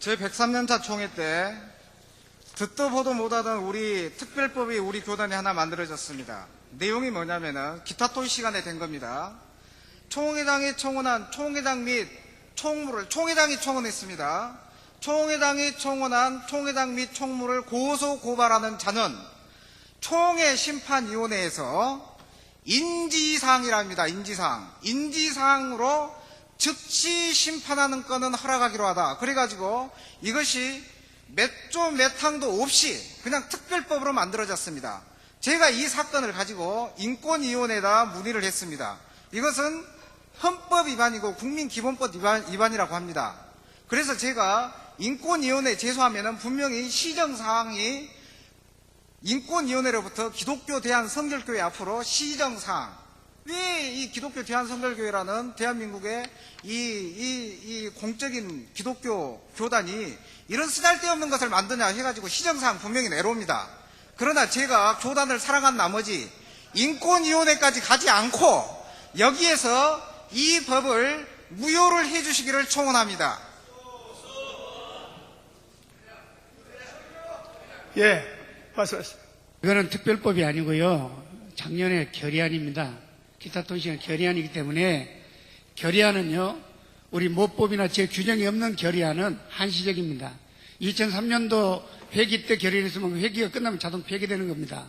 제 103년차 총회 때 듣도 보도 못하던 우리 특별법이 우리 교단에 하나 만들어졌습니다. 내용이 뭐냐면은 기타 토의 시간에 된 겁니다. 총회장이 청원한 총회장 및 총무를 총회장이 청원했습니다. 총회장이 청원한 총회장 및 총무를 고소 고발하는 자는 총회 심판위원회에서 인지사항이랍니다. 인지사항. 인지사항으로 즉시 심판하는 건은 허락하기로 하다. 그래가지고 이것이 몇조몇 항도 없이 그냥 특별법으로 만들어졌습니다. 제가 이 사건을 가지고 인권위원회에다 문의를 했습니다. 이것은 헌법 위반이고 국민기본법 위반, 위반이라고 합니다. 그래서 제가 인권위원회에 제소하면 분명히 시정사항이 인권위원회로부터 기독교 대한 성결교회 앞으로 시정사항 왜 이 기독교 대한성결교회라는 대한민국의 이, 이, 이 공적인 기독교 교단이 이런 쓰잘데없는 것을 만드냐 해가지고 시정사항 분명히 내려옵니다. 그러나 제가 교단을 사랑한 나머지 인권위원회까지 가지 않고 여기에서 이 법을 무효를 해주시기를 청원합니다. 예, 말씀하시죠. 이거는 특별법이 아니고요. 작년에 결의안입니다. 기타 통신은 결의안이기 때문에 결의안은요. 우리 모법이나 제 규정이 없는 결의안은 한시적입니다. 2003년도 회기 때 결의했으면 그 회기가 끝나면 자동 폐기되는 겁니다.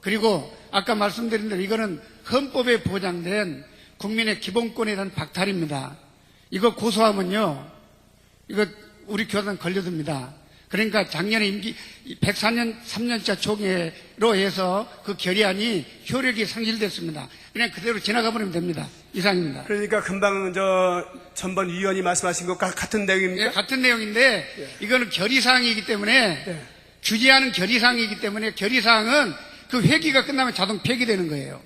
그리고 아까 말씀드린 대로 이거는 헌법에 보장된 국민의 기본권에 대한 박탈입니다. 이거 고소하면요. 이거 우리 교단 걸려듭니다. 그러니까 작년에 임기 104년 3년차 총회로 해서 그 결의안이 효력이 상실됐습니다. 그냥 그대로 지나가 버리면 됩니다. 이상입니다. 그러니까 금방 저 전번 위원이 말씀하신 것과 같은 내용입니까? 예, 같은 내용인데 이거는 결의사항이기 때문에 예. 규제하는 결의사항이기 때문에 결의사항은 그 회기가 끝나면 자동 폐기되는 거예요.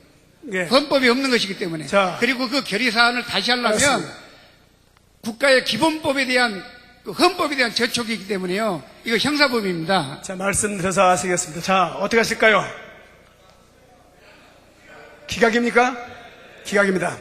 예. 헌법이 없는 것이기 때문에. 자. 그리고 그 결의사항을 다시 하려면 알았습니다. 국가의 기본법에 대한 그 헌법에 대한 저촉이기 때문에요. 이거 형사범입니다. 자, 말씀드려서 하시겠습니다. 자, 어떻게 하실까요? 기각입니까? 기각입니다.